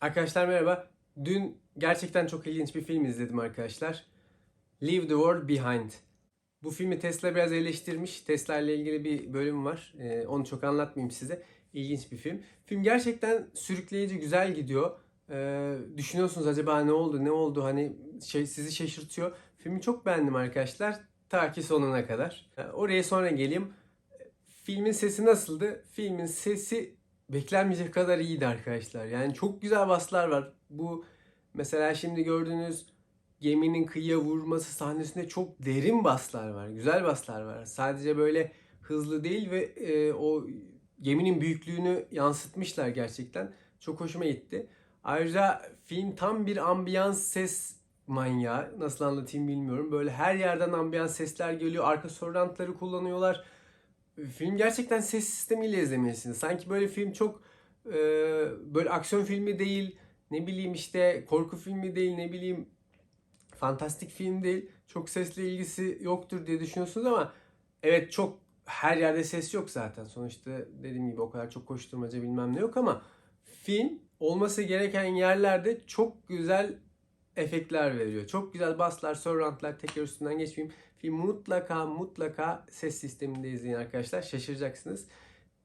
Arkadaşlar merhaba. Dün gerçekten çok ilginç bir film izledim arkadaşlar. Leave the World Behind. Bu filmi Tesla biraz eleştirmiş. Tesla ile ilgili bir bölüm var. Ee, onu çok anlatmayayım size. İlginç bir film. Film gerçekten sürükleyici, güzel gidiyor. Ee, düşünüyorsunuz acaba ne oldu, ne oldu hani şey sizi şaşırtıyor. Filmi çok beğendim arkadaşlar. Ta ki sonuna kadar. Ee, oraya sonra geleyim. Filmin sesi nasıldı? Filmin sesi beklenmeyecek kadar iyiydi arkadaşlar. Yani çok güzel baslar var. Bu mesela şimdi gördüğünüz geminin kıyıya vurması sahnesinde çok derin baslar var. Güzel baslar var. Sadece böyle hızlı değil ve e, o geminin büyüklüğünü yansıtmışlar gerçekten. Çok hoşuma gitti. Ayrıca film tam bir ambiyans ses manyağı. Nasıl anlatayım bilmiyorum. Böyle her yerden ambiyans sesler geliyor. Arka surroundları kullanıyorlar. Film gerçekten ses sistemiyle izlemelisiniz. Sanki böyle film çok e, böyle aksiyon filmi değil, ne bileyim işte korku filmi değil, ne bileyim fantastik film değil. Çok sesle ilgisi yoktur diye düşünüyorsunuz ama evet çok her yerde ses yok zaten. Sonuçta dediğim gibi o kadar çok koşturmaca bilmem ne yok ama film olması gereken yerlerde çok güzel efektler veriyor. Çok güzel baslar, surroundlar tekrar üstünden geçmeyeyim. Film mutlaka mutlaka ses sisteminde izleyin arkadaşlar. Şaşıracaksınız.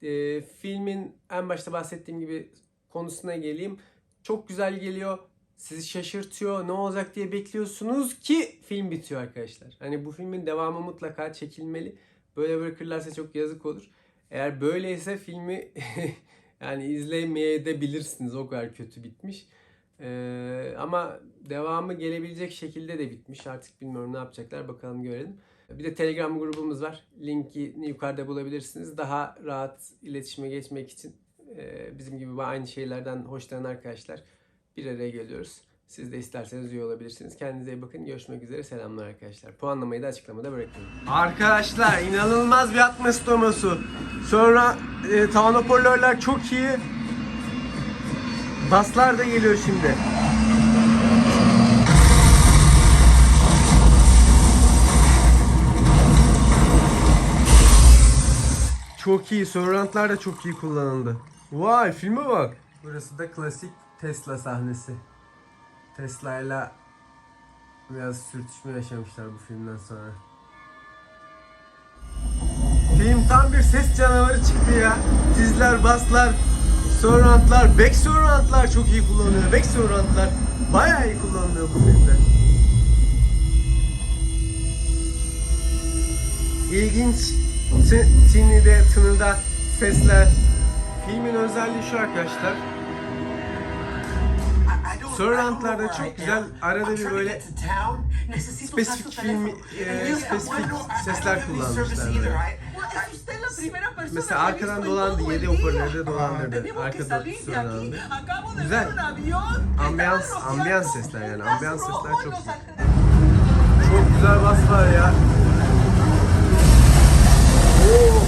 Ee, filmin en başta bahsettiğim gibi konusuna geleyim. Çok güzel geliyor. Sizi şaşırtıyor. Ne olacak diye bekliyorsunuz ki film bitiyor arkadaşlar. Hani bu filmin devamı mutlaka çekilmeli. Böyle bırakırlarsa çok yazık olur. Eğer böyleyse filmi yani izlemeye de bilirsiniz. O kadar kötü bitmiş. Ee, ama devamı gelebilecek şekilde de bitmiş. Artık bilmiyorum ne yapacaklar. Bakalım görelim. Bir de Telegram grubumuz var. Linkini yukarıda bulabilirsiniz. Daha rahat iletişime geçmek için e, bizim gibi aynı şeylerden hoşlanan arkadaşlar bir araya geliyoruz. Siz de isterseniz üye olabilirsiniz. Kendinize iyi bakın. Görüşmek üzere. Selamlar arkadaşlar. Puanlamayı da açıklamada bırakıyorum. Arkadaşlar inanılmaz bir atmos doması. Sonra e, çok iyi. Baslar da geliyor şimdi. Çok iyi. Surroundlar da çok iyi kullanıldı. Vay filme bak. Burası da klasik Tesla sahnesi. Tesla ile biraz sürtüşme yaşamışlar bu filmden sonra. Film tam bir ses canavarı çıktı ya. Tizler, baslar, surroundlar, back surroundlar çok iyi kullanılıyor. Back surroundlar bayağı iyi kullanılıyor bu filmde. İlginç tinide, tınıda sesler. Filmin özelliği şu arkadaşlar. Sörlantlarda çok güzel arada bir böyle spesifik film, e, spesifik sesler kullanmışlar. Mesela arkadan dolandı, yedi hoparlörde dolandırdı. Arkada sörlandı. Güzel. Ambiyans, ambiyans sesler yani. Ambiyans sesler çok güzel. Çok güzel bas var ya. Oo.